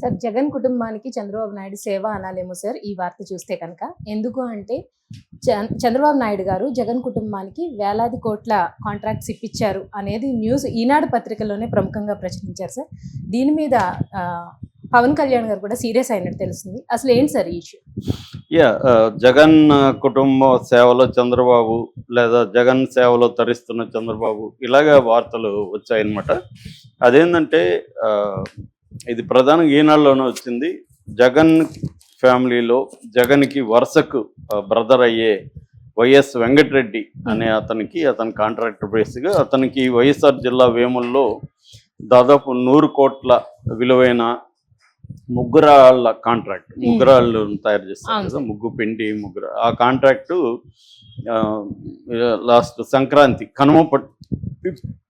Sir Jagan కుటుంబానికి చంద్రబాబు నాయుడు సేవ అనాలేమో sir ఈ వార్త చూస్తే కనుక. ఎందుకు అంటే చంద్రబాబు నాయుడు గారు జగన్ కుటుంబానికి వేలాది కోట్ల కాంట్రాక్ట్స్ ఇప్పించారు అనేది న్యూస్ ఈనాడు పత్రికలోనే ప్రముఖంగా ప్రచురించారు సార్. దీని మీద పవన్ కళ్యాణ్ గారు కూడా సీరియస్ అయినట్టు తెలుస్తుంది. అసలు ఏంటి సార్ ఈ ఇష్యూ? యా జగన్ కుటుంబ సేవలో చంద్రబాబు లేదా జగన్ సేవలో తరిస్తున్న చంద్రబాబు ఇలాగా వార్తలు వచ్చాయన్నమాట. అదేంటంటే ఇది ప్రధానంగా ఈనాడులోనే వచ్చింది. జగన్ ఫ్యామిలీలో జగన్కి వరుసకు బ్రదర్ అయ్యే వైఎస్ వెంకటరెడ్డి అనే అతనికి అతని కాంట్రాక్టర్ బేస్గా అతనికి వైఎస్ఆర్ జిల్లా వేముల్లో దాదాపు నూరు కోట్ల విలువైన ముగ్గురాళ్ళ కాంట్రాక్ట్ ముగ్గురాళ్ళు తయారు చేస్తారు కదా ముగ్గు పిండి ముగ్గురు ఆ కాంట్రాక్టు లాస్ట్ సంక్రాంతి కనుమ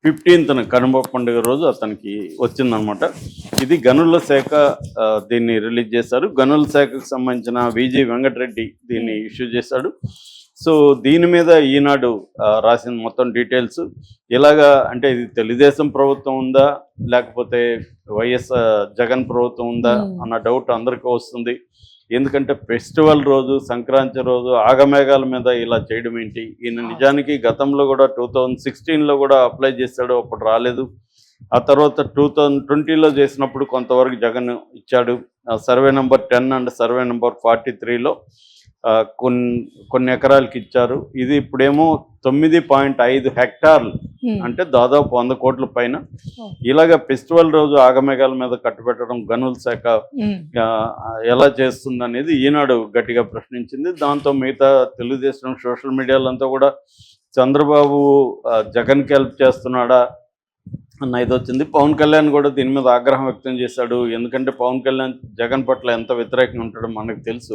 ఫిఫ్టీన్త్న కనుమ పండుగ రోజు అతనికి వచ్చిందనమాట. ఇది గనుల శాఖ దీన్ని రిలీజ్ చేశారు. గనుల శాఖకు సంబంధించిన విజి వెంకటరెడ్డి దీన్ని ఇష్యూ చేశాడు. సో దీని మీద ఈనాడు రాసిన మొత్తం డీటెయిల్స్. ఇలాగా అంటే ఇది తెలుగుదేశం ప్రభుత్వం ఉందా? లేకపోతే వైఎస్ జగన్ ప్రభుత్వం ఉందా? Hmm. అన్న డౌట్ అందరికీ వస్తుంది. ఎందుకంటే ఫెస్టివల్ రోజు సంక్రాంతి రోజు ఆగమేఘాల మీద ఇలా చేయడం ఏంటి? ఈయన నిజానికి గతంలో కూడా టూ థౌజండ్ సిక్స్టీన్లో కూడా అప్లై చేశాడు అప్పుడు రాలేదు. ఆ తర్వాత టూ థౌజండ్ ట్వంటీలో చేసినప్పుడు కొంతవరకు జగన్ ఇచ్చాడు. Survey number ten and survey number forty త్రీలో కొన్ని కొన్ని ఎకరాలకి ఇచ్చారు. ఇది ఇప్పుడేమో తొమ్మిది పాయింట్ ఐదు హెక్టార్లు. అంటే దాదాపు వంద కోట్ల పైన. ఇలాగ ఫెస్టివల్ రోజు ఆగమేఘాల మీద కట్టుబెట్టడం గనుల శాఖ ఎలా చేస్తుంది అనేది ఈనాడు గట్టిగా ప్రశ్నించింది. దాంతో మిగతా తెలుగుదేశం సోషల్ మీడియాలంతా కూడా చంద్రబాబు జగన్కి హెల్ప్ చేస్తున్నాడా అన్న ఇది వచ్చింది. పవన్ కళ్యాణ్ కూడా దీని మీద ఆగ్రహం వ్యక్తం చేశాడు. ఎందుకంటే పవన్ కళ్యాణ్ జగన్ పట్ల ఎంత వ్యతిరేకంగా ఉంటాడో మనకు తెలుసు.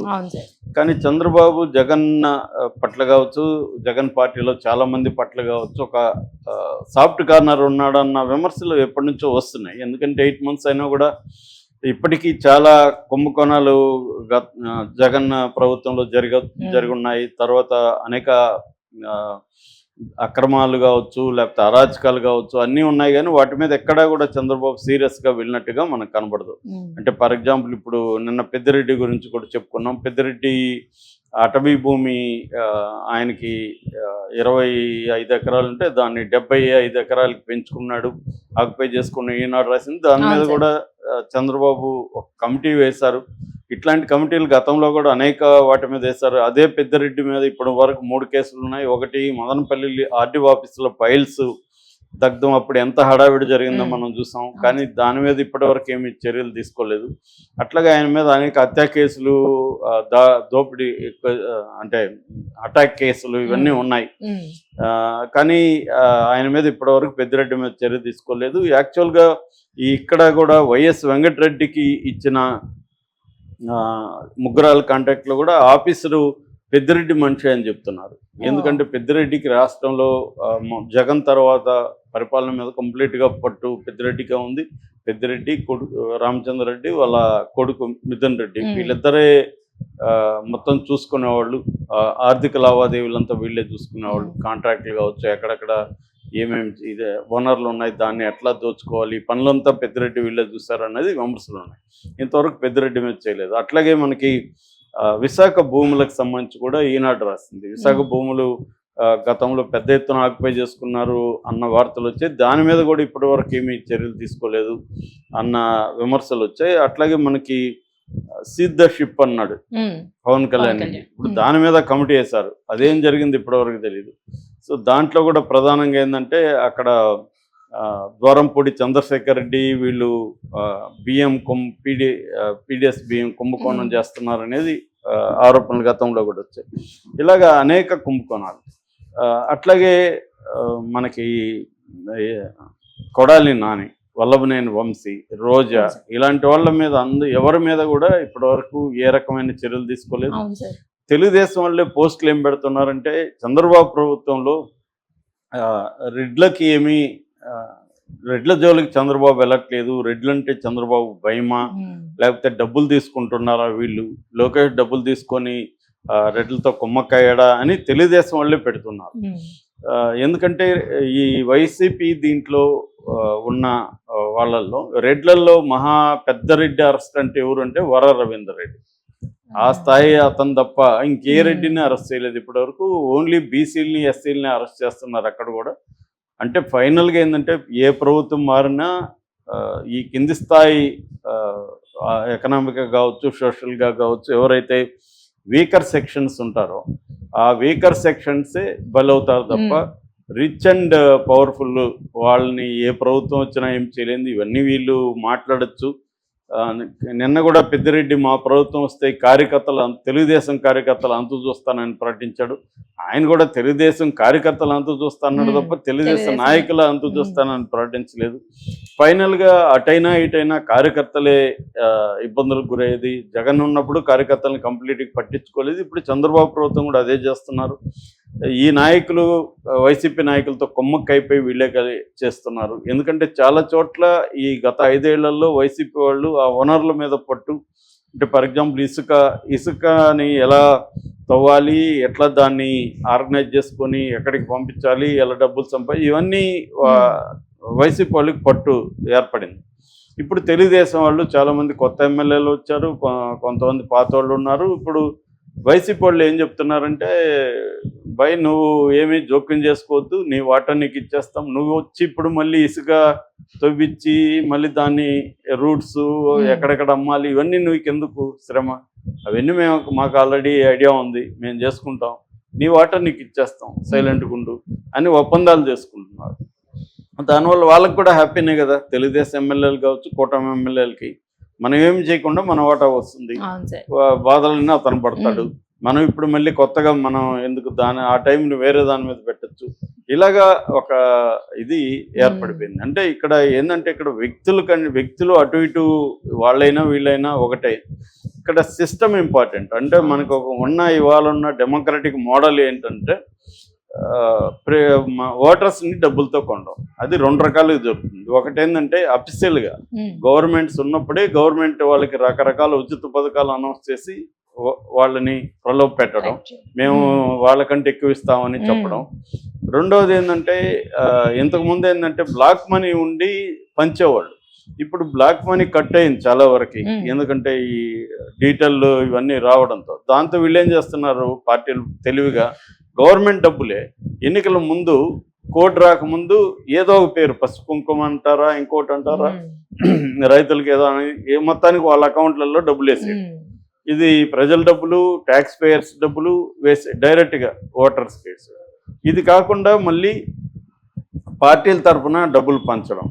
కానీ చంద్రబాబు జగన్ పట్ల కావచ్చు జగన్ పార్టీలో చాలా మంది పట్ల కావచ్చు ఒక సాఫ్ట్ కార్నర్ ఉన్నాడన్న విమర్శలు ఎప్పటి నుంచో వస్తున్నాయి. ఎందుకంటే ఎయిట్ మంత్స్ అయినా కూడా ఇప్పటికీ చాలా కుంభకోణాలు జగన్ ప్రభుత్వంలో జరిగ జరుగున్నాయి. తర్వాత అనేక అక్రమాలు కావచ్చు లేకపోతే అరాచకాలు కావచ్చు అన్నీ ఉన్నాయి కానీ వాటి మీద ఎక్కడా కూడా చంద్రబాబు సీరియస్గా వెళ్ళినట్టుగా మనకు కనబడదు. అంటే ఫర్ ఎగ్జాంపుల్ ఇప్పుడు నిన్న పెద్దిరెడ్డి గురించి కూడా చెప్పుకున్నాం. పెద్దిరెడ్డి అటవీ భూమి ఆయనకి ఇరవై ఐదు ఎకరాలు ఉంటే దాన్ని డెబ్బై ఐదు ఎకరాలకి పెంచుకున్నాడు ఆక్యుపై చేసుకున్న ఈనాడు రాసింది. దాని మీద. కూడా చంద్రబాబు ఒక కమిటీ వేశారు. ఇట్లాంటి కమిటీలు గతంలో కూడా అనేక వాటి మీద వేశారు. అదే పెద్దిరెడ్డి మీద ఇప్పటి వరకు మూడు కేసులు ఉన్నాయి. ఒకటి మదనపల్లి ఆర్డీఓ ఆఫీసులో ఫైల్స్ దగ్ధం. అప్పుడు ఎంత హడావిడి జరిగిందో. మనం చూసాం. కానీ దాని మీద ఇప్పటి వరకు ఏమి చర్యలు తీసుకోలేదు. అట్లాగే ఆయన మీద అనేక హత్య కేసులు దా దోపిడీ ఆ, అంటే అటాక్ కేసులు ఇవన్నీ. ఉన్నాయి. కానీ ఆయన మీద ఇప్పటివరకు పెద్దిరెడ్డి మీద చర్య తీసుకోలేదు. యాక్చువల్గా ఇక్కడ కూడా వైఎస్ వెంకటరెడ్డికి ఇచ్చిన ముగ్గురాల కాంటాక్ట్లో కూడా ఆఫీసరు పెద్దిరెడ్డి మనిషి అని చెప్తున్నారు. ఎందుకంటే పెద్దిరెడ్డికి రాష్ట్రంలో జగన్ తర్వాత పరిపాలన మీద కంప్లీట్గా పట్టు పెద్దిరెడ్డిగా ఉంది. పెద్దిరెడ్డి కొడుకు రామచంద్రరెడ్డి వాళ్ళ కొడుకు మిథున్ రెడ్డి. వీళ్ళిద్దరే మొత్తం చూసుకునేవాళ్ళు. ఆర్థిక లావాదేవీలంతా వీళ్ళే చూసుకునేవాళ్ళు. కాంట్రాక్ట్లు కావచ్చు ఎక్కడెక్కడ ఏమేమి ఇదే వనరులు ఉన్నాయి దాన్ని ఎట్లా దోచుకోవాలి పనులంతా పెద్దిరెడ్డి వీళ్ళే చూస్తారు అనేది విమర్శలు ఉన్నాయి. ఇంతవరకు పెద్దిరెడ్డి మీద చేయలేదు. అట్లాగే మనకి విశాఖ భూములకు సంబంధించి కూడా ఈనాడు రాసింది. విశాఖ. భూములు గతంలో పెద్ద ఎత్తున ఆక్యుపై చేసుకున్నారు అన్న వార్తలు వచ్చాయి. దాని మీద కూడా ఇప్పటి వరకు ఏమీ చర్యలు తీసుకోలేదు అన్న విమర్శలు వచ్చాయి. అట్లాగే మనకి సిద్ధ షిప్ అన్నాడు. పవన్ కళ్యాణ్. ఇప్పుడు. దాని మీద కమిటీ వేశారు. అదేం జరిగింది ఇప్పటివరకు తెలియదు సో దాంట్లో కూడా ప్రధానంగా ఏంటంటే అక్కడ ద్వారంపూడి చంద్రశేఖర్ రెడ్డి వీళ్ళు బియ్యం కొం పీడి పీడిఎస్ బియ్యం కుంభకోణం. చేస్తున్నారు అనేది ఆరోపణలు గతంలో కూడా వచ్చాయి. ఇలాగా అనేక కుంభకోణాలు. అట్లాగే మనకి కొడాలి నాని వల్లభనేని వంశీ రోజా ఇలాంటి వాళ్ళ మీద అందు ఎవరి మీద కూడా ఇప్పటివరకు ఏ రకమైన చర్యలు తీసుకోలేదు. తెలుగుదేశం వాళ్ళే పోస్టులు ఏం పెడుతున్నారంటే చంద్రబాబు ప్రభుత్వంలో రెడ్లకి ఏమీ రెడ్ల జోలికి చంద్రబాబు వెళ్ళట్లేదు రెడ్లు అంటే చంద్రబాబు భయమా? లేకపోతే డబ్బులు తీసుకుంటున్నారా వీళ్ళు? లోకేష్ డబ్బులు తీసుకొని రెడ్లతో కుమ్మక్కయ్యాడా అని తెలుగుదేశం వాళ్ళే పెడుతున్నారు. ఆ, ఎందుకంటే ఈ వైసీపీ దీంట్లో ఉన్న వాళ్ళల్లో రెడ్లలో మహా పెద్ద రెడ్డి అరెస్ట్ అంటే ఎవరు అంటే వర రవీందర్ రెడ్డి. ఆ స్థాయి అతను తప్ప ఇంకే. రెడ్డిని అరెస్ట్ చేయలేదు. ఇప్పటి వరకు ఓన్లీ బీసీలని ఎస్సీలని అరెస్ట్ చేస్తున్నారు అక్కడ కూడా. అంటే ఫైనల్గా ఏంటంటే ఏ ప్రభుత్వం మారినా ఈ కింది స్థాయి ఎకనామిక్గా కావచ్చు సోషల్గా కావచ్చు ఎవరైతే వీకర్ సెక్షన్స్ ఉంటారో ఆ వీకర్ సెక్షన్సే బలవుతారు తప్ప రిచ్ అండ్ పవర్ఫుల్ వాళ్ళని ఏ ప్రభుత్వం వచ్చినా ఏం చేయలేదు. ఇవన్నీ వీళ్ళు మాట్లాడచ్చు. నిన్న కూడా పెద్దిరెడ్డి మా ప్రభుత్వం వస్తే కార్యకర్తలు తెలుగుదేశం కార్యకర్తలు అంతు చూస్తానని ప్రకటించాడు ఆయన కూడా తెలుగుదేశం కార్యకర్తలు అంతు చూస్తానన్నాడు. తప్ప తెలుగుదేశం. నాయకులు అంతు. చూస్తానని ప్రకటించలేదు ఫైనల్గా అటైనా ఇటైనా కార్యకర్తలే ఇబ్బందులకు గురయ్యేది జగన్ ఉన్నప్పుడు కార్యకర్తలను కంప్లీట్గా పట్టించుకోలేదు ఇప్పుడు చంద్రబాబు ప్రభుత్వం కూడా అదే చేస్తున్నారు ఈ నాయకులు వైసీపీ నాయకులతో కొమ్మక్కైపోయి వీళ్ళే కలి- చేస్తున్నారు. ఎందుకంటే చాలా చోట్ల ఈ గత ఐదేళ్ళలో వైసీపీ వాళ్ళు ఆ వనరుల మీద పట్టు. అంటే ఫర్ ఎగ్జాంపుల్ ఇసుక ఇసుకని ఎలా తవ్వాలి ఎట్లా దాన్ని ఆర్గనైజ్ చేసుకొని ఎక్కడికి పంపించాలి ఎలా డబ్బులు సంపాది ఇవన్నీ వైసీపీ వాళ్ళకి పట్టు ఏర్పడింది. ఇప్పుడు తెలుగుదేశం వాళ్ళు చాలామంది కొత్త ఎమ్మెల్యేలు వచ్చారు కొ- కొంతమంది పాత వాళ్ళు ఉన్నారు. ఇప్పుడు వైసీపీ వాళ్ళు ఏం చెప్తున్నారంటే భయ్ నువ్వు ఏమీ జోక్యం చేసుకోవద్దు. నీ వాటర్ నీకు ఇచ్చేస్తాం. నువ్వు వచ్చి ఇప్పుడు మళ్ళీ ఇసుక తవ్విచ్చి మళ్ళీ దాన్ని రూట్స్ ఎక్కడెక్కడ అమ్మాలి ఇవన్నీ నువ్వు ఎందుకు శ్రమ? అవన్నీ మేము మాకు ఆల్రెడీ ఐడియా ఉంది. మేము చేసుకుంటాం. నీ వాటర్ నీకు ఇచ్చేస్తాం. సైలెంట్గా ఉండు అని ఒప్పందాలు చేసుకుంటున్నారు. దానివల్ల వాళ్ళకి కూడా హ్యాపీనే కదా. తెలుగుదేశం ఎమ్మెల్యేలు కావచ్చు కూటమి ఎమ్మెల్యేలకి. మనం ఏమి చేయకుండా మన వాటా వస్తుంది. బాధలన్నీ అతను పడతాడు. మనం ఇప్పుడు మళ్ళీ కొత్తగా మనం ఎందుకు దాని ఆ టైంని వేరే దాని మీద పెట్టచ్చు. ఇలాగా ఒక ఇది ఏర్పడిపోయింది. అంటే ఇక్కడ ఏంటంటే ఇక్కడ వ్యక్తులు వ్యక్తులు అటు ఇటు వాళ్ళైనా వీళ్ళైనా ఒకటే. ఇక్కడ సిస్టమ్ ఇంపార్టెంట్. అంటే మనకు ఒక ఉన్న ఇవాళ ఉన్న డెమోక్రటిక్ మోడల్ ఏంటంటే ఓటర్స్ని డబ్బులతో కొనడం. అది రెండు రకాలుగా జరుగుతుంది. ఒకటి ఏంటంటే అఫీషియల్గా. గవర్నమెంట్స్ ఉన్నప్పుడే గవర్నమెంట్ వాళ్ళకి రకరకాల ఉచిత పథకాలు అనౌన్స్ చేసి వాళ్ళని ప్రలోభ పెట్టడం. మేము వాళ్ళకంటే ఎక్కువ ఇస్తామని. చెప్పడం. రెండవది ఏంటంటే ఇంతకు ముందు ఏంటంటే బ్లాక్ మనీ ఉండి పంచేవాళ్ళు. ఇప్పుడు బ్లాక్ మనీ కట్ అయింది చాలా వరకు. ఎందుకంటే ఈ డీటెయిల్ ఇవన్నీ రావడంతో. దాంతో వీళ్ళు ఏం చేస్తున్నారు? పార్టీలు తెలివిగా గవర్నమెంట్ డబ్బులే. ఎన్నికల ముందు కోడ్ రాకముందు ఏదో ఒక పేరు పసుపు కుంకుమ అంటారా ఇంకోటి అంటారా. రైతులకి ఏదో ఏ మొత్తానికి వాళ్ళ అకౌంట్లలో డబ్బులు వేసేది. ఇది ప్రజల డబ్బులు ట్యాక్స్ పేయర్స్ డబ్బులు వేసే డైరెక్ట్గా ఓటర్స్ వేసే ఇది కాకుండా మళ్ళీ పార్టీల తరఫున డబ్బులు పంచడం.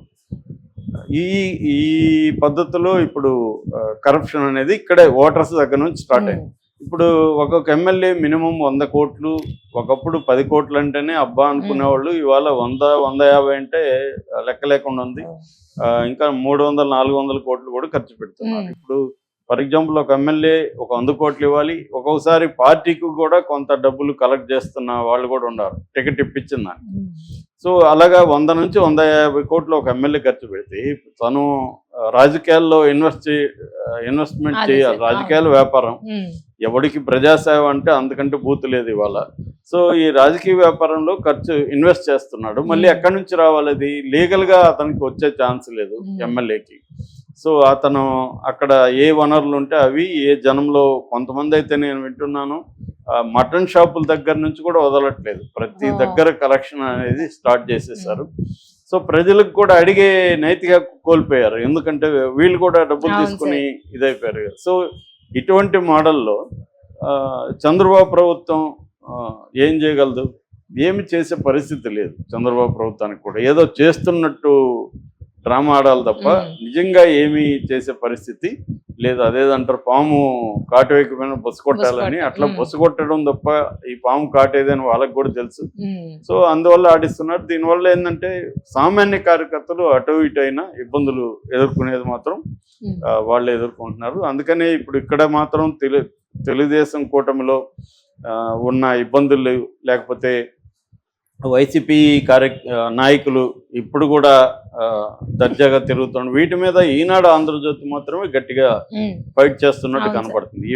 ఈ ఈ పద్ధతిలో ఇప్పుడు కరప్షన్ అనేది ఇక్కడే ఓటర్స్ దగ్గర నుంచి స్టార్ట్ అయింది. ఇప్పుడు ఒక్కొక్క ఎమ్మెల్యే మినిమం వంద కోట్లు ఒకప్పుడు పది కోట్లు అంటేనే అబ్బా అనుకునేవాళ్ళు. ఇవాళ వంద వంద యాభై అంటే లెక్క లేకుండా ఉంది. ఇంకా మూడు వందల నాలుగు వందల కోట్లు కూడా ఖర్చు పెడుతున్నారు. ఇప్పుడు ఫర్ ఎగ్జాంపుల్ ఒక ఎమ్మెల్యే ఒక వంద కోట్లు ఇవ్వాలి. ఒక్కొక్కసారి పార్టీకి కూడా కొంత డబ్బులు కలెక్ట్ చేస్తున్న వాళ్ళు కూడా ఉన్నారు టికెట్ ఇప్పించిన. సో అలాగా వంద నుంచి వంద యాభై కోట్లు ఒక ఎమ్మెల్యే ఖర్చు పెడితే తను రాజకీయాల్లో ఇన్వెస్ట్ ఇన్వెస్ట్మెంట్ చేయాలి. రాజకీయాల వ్యాపారం. ఎవడికి ప్రజాసేవ అంటే అంతకంటే బూతు లేదు ఇవాళ సో ఈ రాజకీయ వ్యాపారంలో ఖర్చు ఇన్వెస్ట్ చేస్తున్నాడు మళ్ళీ. ఎక్కడి నుంచి రావాలి అది లీగల్గా అతనికి వచ్చే ఛాన్స్ లేదు. ఎమ్మెల్యేకి సో అతను అక్కడ ఏ వనరులు ఉంటే అవి ఏ జనంలో కొంతమంది అయితే నేను వింటున్నాను మటన్ షాపుల దగ్గర నుంచి కూడా వదలట్లేదు. ప్రతి. దగ్గర కలెక్షన్ అనేది స్టార్ట్ చేసేసారు. సో ప్రజలకు కూడా అడిగే నైతిక కోల్పోయారు. ఎందుకంటే వీళ్ళు కూడా డబ్బులు తీసుకుని ఇదైపోయారు. సో ఇటువంటి మోడల్లో చంద్రబాబు ప్రభుత్వం ఏం చేయగలదు? ఏమి చేసే పరిస్థితి లేదు చంద్రబాబు ప్రభుత్వానికి కూడా. ఏదో చేస్తున్నట్టు డ్రామా ఆడాలి తప్ప. నిజంగా ఏమీ చేసే పరిస్థితి లేదు అదేదంటారు పాము కాటు వైపుమైన బొసు కొట్టాలని కొట్ట- అట్లా మ్మ్. బొసు కొట్టడం తప్ప ఈ పాము కాటేదని వాళ్ళకి కూడా తెలుసు. సో అందువల్ల ఆడిస్తున్నారు దీనివల్ల ఏంటంటే సామాన్య కార్యకర్తలు అటు ఇటు అయినా ఇబ్బందులు ఎదుర్కొనేది మాత్రం వాళ్ళు ఎదుర్కొంటున్నారు అందుకనే ఇప్పుడు ఇక్కడ మాత్రం తెలు తెలుగుదేశం కూటమిలో ఉన్న ఇబ్బందులు లేకపోతే వైసీపీ కార్య నాయకులు ఇప్పుడు కూడా దర్జాగా తిరుగుతున్నారు వీటి మీద ఈనాడు ఆంధ్రజ్యోతి మాత్రమే గట్టిగా. ఫైట్ చేస్తున్నట్టు. కనపడుతుంది